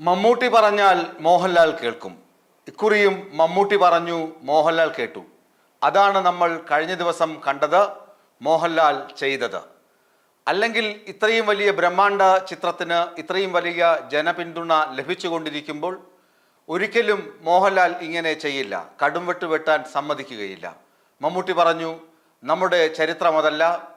മമ്മൂട്ടി പറഞ്ഞാൽ മോഹൻലാൽ കേൾക്കും. ഇക്കുറിയും മമ്മൂട്ടി പറഞ്ഞു മോഹൻലാൽ കേട്ടു. അതാണ് നമ്മൾ കഴിഞ്ഞ ദിവസം കണ്ടത് മോഹൻലാൽ ചെയ്തത്. അല്ലെങ്കിൽ ഇത്രയും വലിയ ബ്രഹ്മാണ്ഡ ചിത്രത്തിന് ഇത്രയും വലിയ ജനപിന്തുണ ലഭിച്ചുകൊണ്ടിരിക്കുമ്പോൾ ഒരിക്കലും മോഹൻലാൽ ഇങ്ങനെ ചെയ്യില്ല. കടുംവെട്ട് വെട്ടാൻ സമ്മതിക്കുകയില്ല. മമ്മൂട്ടി പറഞ്ഞു നമ്മുടെ ചരിത്രമതല്ല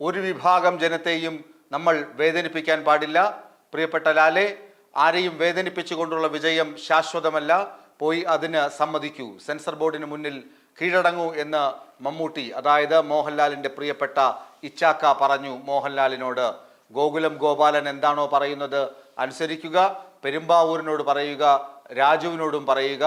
ഒരു വിഭാഗം ജനത്തെയും നമ്മൾ വേദനിപ്പിക്കാൻ പാടില്ല. പ്രിയപ്പെട്ട ലാലെ ആരെയും വേദനിപ്പിച്ചുകൊണ്ടുള്ള വിജയം ശാശ്വതമല്ല. പോയി അതിന് സമ്മതിക്കൂ. സെൻസർ ബോർഡിന് മുന്നിൽ കീഴടങ്ങൂ എന്ന് മമ്മൂട്ടി അതായത് മോഹൻലാലിന്റെ പ്രിയപ്പെട്ട ഇച്ചാക്ക പറഞ്ഞു മോഹൻലാലിനോട്. ഗോകുലം ഗോപാലൻ എന്താണോ പറയുന്നത് അനുസരിക്കുക പെരുമ്പാവൂരിനോട് പറയുക രാജുവിനോടും പറയുക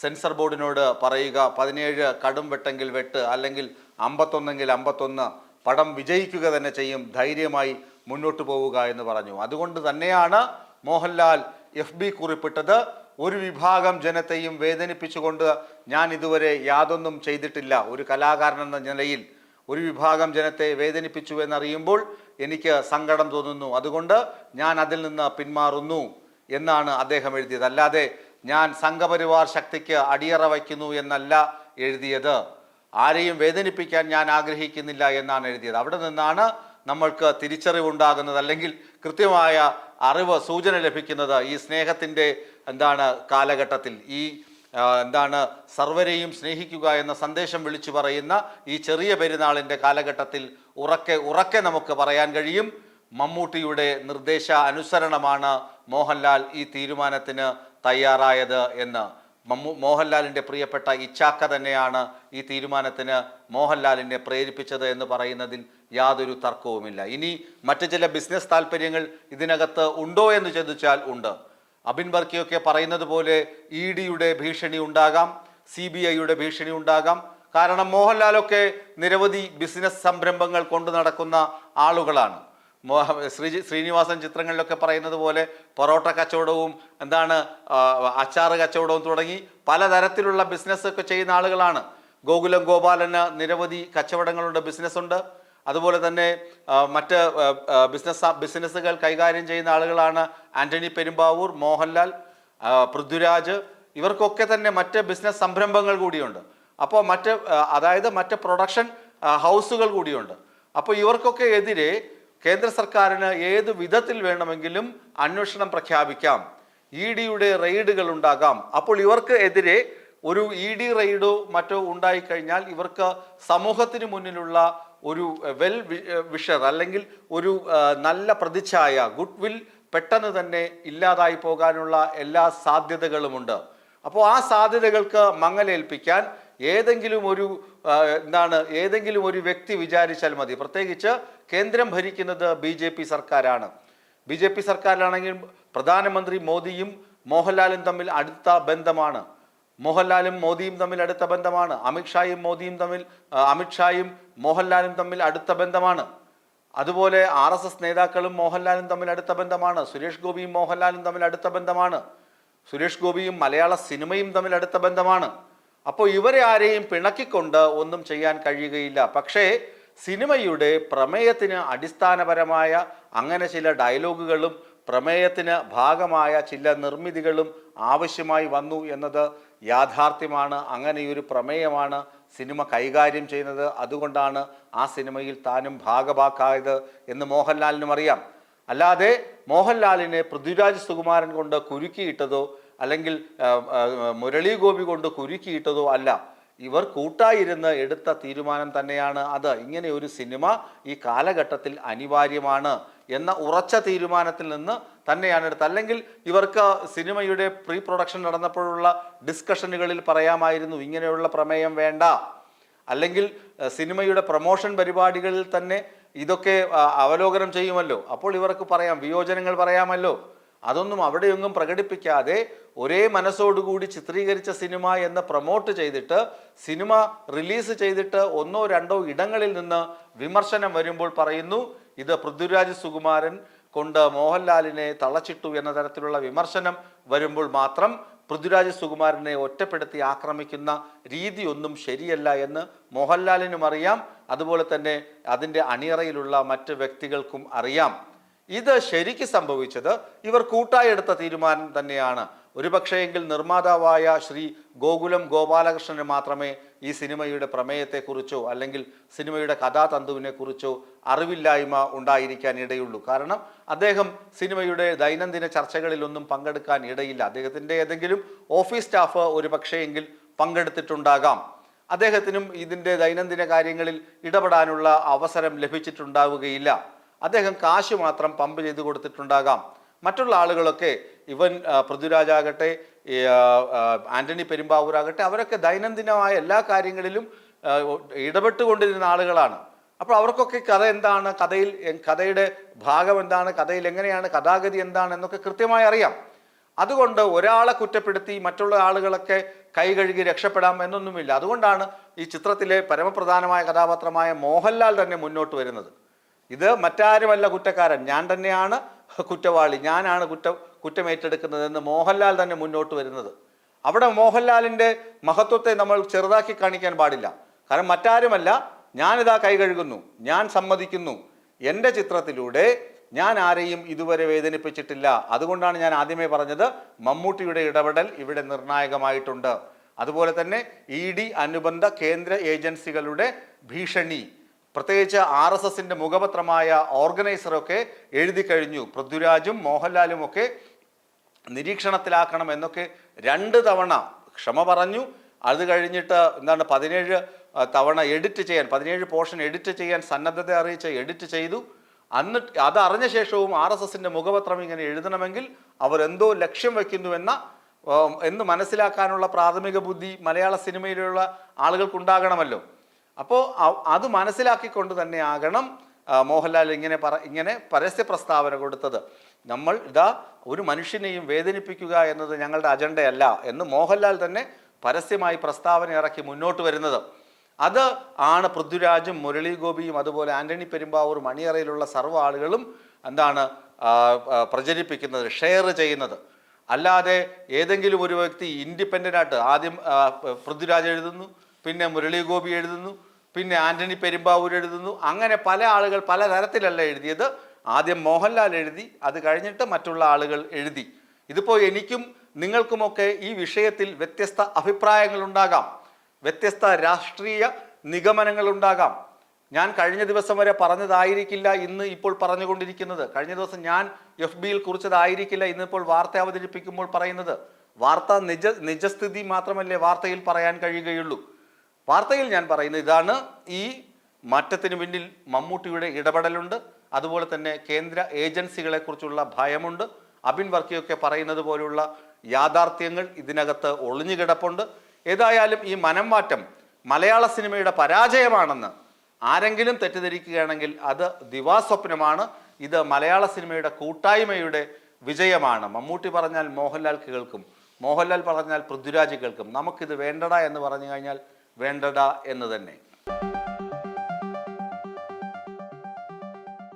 സെൻസർ ബോർഡിനോട് പറയുക പതിനേഴ് കടും വെട്ടെങ്കിൽ വെട്ട് അല്ലെങ്കിൽ അമ്പത്തൊന്നെങ്കിൽ അമ്പത്തൊന്ന് പടം വിജയിക്കുക തന്നെ ചെയ്യും ധൈര്യമായി മുന്നോട്ട് പോവുക എന്ന് പറഞ്ഞു. അതുകൊണ്ട് തന്നെയാണ് മോഹൻലാൽ എഫ് ബി കുറിപ്പിട്ടത് ഒരു വിഭാഗം ജനത്തെയും വേദനിപ്പിച്ചുകൊണ്ട് ഞാൻ ഇതുവരെ യാതൊന്നും ചെയ്തിട്ടില്ല. ഒരു കലാകാരൻ എന്ന നിലയിൽ ഒരു വിഭാഗം ജനത്തെ വേദനിപ്പിച്ചു എന്നറിയുമ്പോൾ എനിക്ക് സങ്കടം തോന്നുന്നു. അതുകൊണ്ട് ഞാൻ അതിൽ നിന്ന് പിന്മാറുന്നു എന്നാണ് അദ്ദേഹം എഴുതിയത്. അല്ലാതെ ഞാൻ സംഘപരിവാർ ശക്തിക്ക് അടിയറ വയ്ക്കുന്നു എന്നല്ല എഴുതിയത്. ആരെയും വേദനിപ്പിക്കാൻ ഞാൻ ആഗ്രഹിക്കുന്നില്ല എന്നാണ് എഴുതിയത്. അവിടെ നിന്നാണ് നമ്മൾക്ക് തിരിച്ചറിവുണ്ടാകുന്നത് അല്ലെങ്കിൽ കൃത്യമായ അറിവ് സൂചന ലഭിക്കുന്നത് ഈ സ്നേഹത്തിന്റെ എന്താണ് കാലഘട്ടത്തിൽ. ഈ എന്താണ് സർവരെയും സ്നേഹിക്കുക എന്ന സന്ദേശം വിളിച്ചു പറയുന്ന ഈ ചെറിയ പെരുന്നാളിന്റെ കാലഘട്ടത്തിൽ ഉറക്കെ ഉറക്കെ നമുക്ക് പറയാൻ കഴിയും. മമ്മൂട്ടിയുടെ നിർദ്ദേശ അനുസരണമാണ് മോഹൻലാൽ ഈ തീരുമാനത്തിന് തയ്യാറായത് എന്ന്. മമ്മൂ മോഹൻലാലിന്റെ പ്രിയപ്പെട്ട ഇച്ചാക്ക തന്നെയാണ് ഈ തീരുമാനത്തിന് മോഹൻലാലിനെ പ്രേരിപ്പിച്ചത് എന്ന് പറയുന്നതിൽ യാതൊരു തർക്കവുമില്ല. ഇനി മറ്റു ചില ബിസിനസ് താല്പര്യങ്ങൾ ഇതിനകത്ത് ഉണ്ടോ എന്ന് ചോദിച്ചാൽ ഉണ്ട്. അബിൻ ബർക്കിയൊക്കെ പറയുന്നത് പോലെ ഇ ഡിയുടെ ഭീഷണി ഉണ്ടാകാം സി ബി ഐയുടെ ഭീഷണി ഉണ്ടാകാം. കാരണം മോഹൻലാലൊക്കെ നിരവധി ബിസിനസ് സംരംഭങ്ങൾ കൊണ്ടു നടക്കുന്ന ആളുകളാണ്. ശ്രീ ശ്രീനിവാസൻ ചിത്രങ്ങളിലൊക്കെ പറയുന്നത് പോലെ പൊറോട്ട കച്ചവടവും എന്താണ് അച്ചാറ് കച്ചവടവും തുടങ്ങി പലതരത്തിലുള്ള ബിസിനസ് ഒക്കെ ചെയ്യുന്ന ആളുകളാണ്. ഗോകുലം ഗോപാലന് നിരവധി കച്ചവടങ്ങളുണ്ട് ബിസിനസ്സുണ്ട്. അതുപോലെ തന്നെ മറ്റ് ബിസിനസ് ബിസിനസ്സുകൾ കൈകാര്യം ചെയ്യുന്ന ആളുകളാണ് ആന്റണി പെരുമ്പാവൂർ മോഹൻലാൽ പൃഥ്വിരാജ്. ഇവർക്കൊക്കെ തന്നെ മറ്റ് ബിസിനസ് സംരംഭങ്ങൾ കൂടിയുണ്ട്. അപ്പോൾ മറ്റ് അതായത് മറ്റ് പ്രൊഡക്ഷൻ ഹൗസുകൾ കൂടിയുണ്ട്. അപ്പോൾ ഇവർക്കൊക്കെ എതിരെ കേന്ദ്ര സർക്കാരിന് ഏത് വിധത്തിൽ വേണമെങ്കിലും അന്വേഷണം പ്രഖ്യാപിക്കാം. ഇ ഡിയുടെ റെയ്ഡുകൾ ഉണ്ടാകാം. അപ്പോൾ ഇവർക്ക് എതിരെ ഒരു ഇ ഡി റെയ്ഡോ മറ്റോ ഉണ്ടായിക്കഴിഞ്ഞാൽ ഇവർക്ക് സമൂഹത്തിന് മുന്നിലുള്ള ഒരു വെൽ വിഷർ അല്ലെങ്കിൽ ഒരു നല്ല പ്രതിച്ഛായ ഗുഡ് വിൽ പെട്ടെന്ന് തന്നെ ഇല്ലാതായി പോകാനുള്ള എല്ലാ സാധ്യതകളുമുണ്ട്. അപ്പോൾ ആ സാധ്യതകൾക്ക് മങ്ങലേൽപ്പിക്കാൻ ഏതെങ്കിലും ഒരു എന്താണ് ഏതെങ്കിലും ഒരു വ്യക്തി വിചാരിച്ചാൽ മതി. പ്രത്യേകിച്ച് കേന്ദ്രം ഭരിക്കുന്നത് ബി ജെ പി സർക്കാരാണ്. ബി ജെ പി സർക്കാരിലാണെങ്കിൽ പ്രധാനമന്ത്രി മോദിയും മോഹൻലാലും തമ്മിൽ അടുത്ത ബന്ധമാണ്. മോഹൻലാലും മോദിയും തമ്മിൽ അടുത്ത ബന്ധമാണ്. അമിത്ഷായും മോദിയും തമ്മിൽ അമിത്ഷായും മോഹൻലാലും തമ്മിൽ അടുത്ത ബന്ധമാണ്. അതുപോലെ ആർ എസ് എസ് നേതാക്കളും മോഹൻലാലും തമ്മിൽ അടുത്ത ബന്ധമാണ്. സുരേഷ് ഗോപിയും മോഹൻലാലും തമ്മിൽ അടുത്ത ബന്ധമാണ്. സുരേഷ് ഗോപിയും മലയാള സിനിമയും തമ്മിൽ അടുത്ത ബന്ധമാണ്. അപ്പോൾ ഇവരെ ആരെയും പിണക്കിക്കൊണ്ട് ഒന്നും ചെയ്യാൻ കഴിയുകയില്ല. പക്ഷേ സിനിമയുടെ പ്രമേയത്തിന് അടിസ്ഥാനപരമായ അങ്ങനെ ചില ഡയലോഗുകളും പ്രമേയത്തിന് ഭാഗമായ ചില നിർമ്മിതികളും ആവശ്യമായി വന്നു എന്നത് യാഥാർത്ഥ്യമാണ്. അങ്ങനെയൊരു പ്രമേയമാണ് സിനിമ കൈകാര്യം ചെയ്യുന്നത്. അതുകൊണ്ടാണ് ആ സിനിമയിൽ താനും ഭാഗഭാക്കായത് എന്ന് മോഹൻലാലിനും അറിയാം. അല്ലാതെ മോഹൻലാലിനെ പൃഥ്വിരാജ് സുകുമാരൻ കൊണ്ട് കുരുക്കിയിട്ടതോ അല്ലെങ്കിൽ മുരളി ഗോപി കൊണ്ട് കുരുക്കിയിട്ടതോ അല്ല. ഇവർ കൂട്ടായിരുന്ന് എടുത്ത തീരുമാനം തന്നെയാണ് അത്. ഇങ്ങനെ ഒരു സിനിമ ഈ കാലഘട്ടത്തിൽ അനിവാര്യമാണ് എന്ന ഉറച്ച തീരുമാനത്തിൽ നിന്ന് തന്നെയാണ് എടുത്തത്. അല്ലെങ്കിൽ ഇവർക്ക് സിനിമയുടെ പ്രീ പ്രൊഡക്ഷൻ നടന്നപ്പോഴുള്ള ഡിസ്കഷനുകളിൽ പറയാമായിരുന്നു ഇങ്ങനെയുള്ള പ്രമേയം വേണ്ട. അല്ലെങ്കിൽ സിനിമയുടെ പ്രൊമോഷൻ പരിപാടികളിൽ തന്നെ ഇതൊക്കെ അവലോകനം ചെയ്യുമല്ലോ. അപ്പോൾ ഇവർക്ക് പറയാം വിയോജനങ്ങൾ പറയാമല്ലോ. അതൊന്നും അവിടെയൊന്നും പ്രകടിപ്പിക്കാതെ ഒരേ മനസ്സോടുകൂടി ചിത്രീകരിച്ച സിനിമ എന്ന് പ്രൊമോട്ട് ചെയ്തിട്ട് സിനിമ റിലീസ് ചെയ്തിട്ട് ഒന്നോ രണ്ടോ ഇടങ്ങളിൽ നിന്ന് വിമർശനം വരുമ്പോൾ പറയുന്നു ഇത് പൃഥ്വിരാജ് സുകുമാരൻ കൊണ്ട് മോഹൻലാലിനെ തളച്ചിട്ടു എന്ന തരത്തിലുള്ള വിമർശനം വരുമ്പോൾ മാത്രം പൃഥ്വിരാജ് സുകുമാരനെ ഒറ്റപ്പെടുത്തി ആക്രമിക്കുന്ന രീതി ഒന്നും ശരിയല്ല എന്ന് മോഹൻലാലിനും അറിയാം. അതുപോലെ തന്നെ അതിന്റെ അണിയറയിലുള്ള മറ്റ് വ്യക്തികൾക്കും അറിയാം. ഇത് ശരിക്ക് സംഭവിച്ചത് ഇവർ കൂട്ടായി എടുത്ത തീരുമാനം തന്നെയാണ്. ഒരുപക്ഷേ എങ്കിൽ നിർമ്മാതാവായ ശ്രീ ഗോകുലം ഗോപാലകൃഷ്ണന് മാത്രമേ ഈ സിനിമയുടെ പ്രമേയത്തെക്കുറിച്ചോ അല്ലെങ്കിൽ സിനിമയുടെ കഥാതന്തുവിനെക്കുറിച്ചോ അറിവില്ലായ്മ ഉണ്ടായിരിക്കാൻ ഇടയുള്ളൂ. കാരണം അദ്ദേഹം സിനിമയുടെ ദൈനംദിന ചർച്ചകളിലൊന്നും പങ്കെടുക്കാൻ ഇടയില്ല. അദ്ദേഹത്തിന്റെ ഏതെങ്കിലും ഓഫീസ് സ്റ്റാഫ് ഒരു പക്ഷേയെങ്കിൽ പങ്കെടുത്തിട്ടുണ്ടാകാം. അദ്ദേഹത്തിനും ഇതിന്റെ ദൈനംദിന കാര്യങ്ങളിൽ ഇടപെടാനുള്ള അവസരം ലഭിച്ചിട്ടുണ്ടാവുകയില്ല. അദ്ദേഹം കാശ് മാത്രം പമ്പ് ചെയ്ത് കൊടുത്തിട്ടുണ്ടാകാം. മറ്റുള്ള ആളുകളൊക്കെ ഇവൻ പൃഥ്വിരാജാകട്ടെ ആന്റണി പെരുമ്പാവൂരാകട്ടെ അവരൊക്കെ ദൈനംദിനമായ എല്ലാ കാര്യങ്ങളിലും ഇടപെട്ടുകൊണ്ടിരുന്ന ആളുകളാണ്. അപ്പോൾ അവർക്കൊക്കെ കഥ എന്താണ്? കഥയിൽ കഥയുടെ ഭാഗം എന്താണ്? കഥയിൽ എങ്ങനെയാണ്? കഥാഗതി എന്താണ്? എന്നൊക്കെ കൃത്യമായി അറിയാം. അതുകൊണ്ട് ഒരാളെ കുറ്റപ്പെടുത്തി മറ്റുള്ള ആളുകളൊക്കെ കൈ കഴുകി രക്ഷപ്പെടാം എന്നൊന്നുമില്ല. അതുകൊണ്ടാണ് ഈ ചിത്രത്തിലെ പരമപ്രധാനമായ കഥാപാത്രമായ മോഹൻലാൽ തന്നെ മുന്നോട്ട് വരുന്നത്. ഇത് മറ്റാരുമല്ല കുറ്റക്കാരൻ. ഞാൻ തന്നെയാണ് കുറ്റവാളി. ഞാനാണ് കുറ്റ കുറ്റമേറ്റെടുക്കുന്നതെന്ന് മോഹൻലാൽ തന്നെ മുന്നോട്ട് വരുന്നത്. അവിടെ മോഹൻലാലിന്റെ മഹത്വത്തെ നമ്മൾ ചെറുതാക്കി കാണിക്കാൻ പാടില്ല. കാരണം മറ്റാരുമല്ല. ഞാനിതാ കൈ കഴുകുന്നു. ഞാൻ സമ്മതിക്കുന്നു. എന്റെ ചിത്രത്തിലൂടെ ഞാൻ ആരെയും ഇതുവരെ വേദനിപ്പിച്ചിട്ടില്ല. അതുകൊണ്ടാണ് ഞാൻ ആദ്യമേ പറഞ്ഞത് മമ്മൂട്ടിയുടെ ഇടപെടൽ ഇവിടെ നിർണായകമായിട്ടുണ്ട്. അതുപോലെ തന്നെ ഇ ഡി അനുബന്ധ കേന്ദ്ര ഏജൻസികളുടെ ഭീഷണി. പ്രത്യേകിച്ച് ആർ എസ് എസിന്റെ മുഖപത്രമായ ഓർഗനൈസറൊക്കെ എഴുതി കഴിഞ്ഞു. പൃഥ്വിരാജും മോഹൻലാലും ഒക്കെ നിരീക്ഷണത്തിലാക്കണം എന്നൊക്കെ രണ്ട് തവണ ക്ഷമ പറഞ്ഞു. അത് കഴിഞ്ഞിട്ട് എന്താണ് പതിനേഴ് തവണ എഡിറ്റ് ചെയ്യാൻ പതിനേഴ് പോർഷൻ എഡിറ്റ് ചെയ്യാൻ സന്നദ്ധത അറിയിച്ച് എഡിറ്റ് ചെയ്തു. അന്ന് അത് അറിഞ്ഞ ശേഷവും ആർ എസ് എസിന്റെ മുഖപത്രം ഇങ്ങനെ എഴുതണമെങ്കിൽ അവരെന്തോ ലക്ഷ്യം വയ്ക്കുന്നുവെന്ന എന്ന് മനസ്സിലാക്കാനുള്ള പ്രാഥമിക ബുദ്ധി മലയാള സിനിമയിലുള്ള ആളുകൾക്കുണ്ടാകണമല്ലോ. അപ്പോൾ അത് മനസ്സിലാക്കിക്കൊണ്ട് തന്നെ ആകണം മോഹൻലാൽ ഇങ്ങനെ പറ ഇങ്ങനെ പരസ്യ പ്രസ്താവന കൊടുത്തത്. നമ്മൾ ഇതാ ഒരു മനുഷ്യനെയും വേദനിപ്പിക്കുക എന്നത് ഞങ്ങളുടെ അജണ്ടയല്ല എന്ന് മോഹൻലാൽ തന്നെ പരസ്യമായി പ്രസ്താവന ഇറക്കി മുന്നോട്ട് വരുന്നത്. അത് ആണ് പൃഥ്വിരാജും മുരളി ഗോപിയും അതുപോലെ ആന്റണി പെരുമ്പാവൂർ മണിയറയിലുള്ള സർവ ആളുകളും എന്താണ് പ്രചരിപ്പിക്കുന്നത് ഷെയർ ചെയ്യുന്നത്. അല്ലാതെ ഏതെങ്കിലും ഒരു വ്യക്തി ഇൻഡിപെൻഡന്റ് ആയിട്ട് ആദ്യം പൃഥ്വിരാജ് എഴുതുന്നു പിന്നെ മുരളി ഗോപി എഴുതുന്നു പിന്നെ ആന്റണി പെരുമ്പാവൂർ എഴുതുന്നു. അങ്ങനെ പല ആളുകൾ പല തരത്തിലല്ല എഴുതിയത്. ആദ്യം മോഹൻലാൽ എഴുതി അത് കഴിഞ്ഞിട്ട് മറ്റുള്ള ആളുകൾ എഴുതി. ഇതിപ്പോൾ എനിക്കും നിങ്ങൾക്കുമൊക്കെ ഈ വിഷയത്തിൽ വ്യത്യസ്ത അഭിപ്രായങ്ങളുണ്ടാകാം വ്യത്യസ്ത രാഷ്ട്രീയ നിഗമനങ്ങളുണ്ടാകാം ഞാൻ കഴിഞ്ഞ ദിവസം വരെ പറഞ്ഞതായിരിക്കില്ല ഇന്ന് ഇപ്പോൾ പറഞ്ഞുകൊണ്ടിരിക്കുന്നത്. കഴിഞ്ഞ ദിവസം ഞാൻ എഫ് ബിയിൽ കുറിച്ചതായിരിക്കില്ല ഇന്നിപ്പോൾ വാർത്ത അവതരിപ്പിക്കുമ്പോൾ പറയുന്നത്. വാർത്ത നിജ നിജസ്ഥിതി മാത്രമല്ലേ വാർത്തയിൽ പറയാൻ കഴിയുകയുള്ളൂ. വാർത്തയിൽ ഞാൻ പറയുന്നത് ഇതാണ്. ഈ മാറ്റത്തിന് പിന്നിൽ മമ്മൂട്ടിയുടെ ഇടപെടലുണ്ട്. അതുപോലെ തന്നെ കേന്ദ്ര ഏജൻസികളെ കുറിച്ചുള്ള ഭയമുണ്ട്. അബിൻ വർക്കിയൊക്കെ പറയുന്നത് പോലുള്ള യാഥാർത്ഥ്യങ്ങൾ ഇതിനകത്ത് ഒളിഞ്ഞു കിടപ്പുണ്ട്. ഏതായാലും ഈ മനം മാറ്റം മലയാള സിനിമയുടെ പരാജയമാണെന്ന് ആരെങ്കിലും തെറ്റിദ്ധരിക്കുകയാണെങ്കിൽ അത് ദിവാസ്വപ്നമാണ്. ഇത് മലയാള സിനിമയുടെ കൂട്ടായ്മയുടെ വിജയമാണ്. മമ്മൂട്ടി പറഞ്ഞാൽ മോഹൻലാൽ കേൾക്കും. മോഹൻലാൽ പറഞ്ഞാൽ പൃഥ്വിരാജ് കേൾക്കും. നമുക്കിത് വേണ്ടട എന്ന് പറഞ്ഞു കഴിഞ്ഞാൽ വേണ്ടട എന്ന് തന്നെ.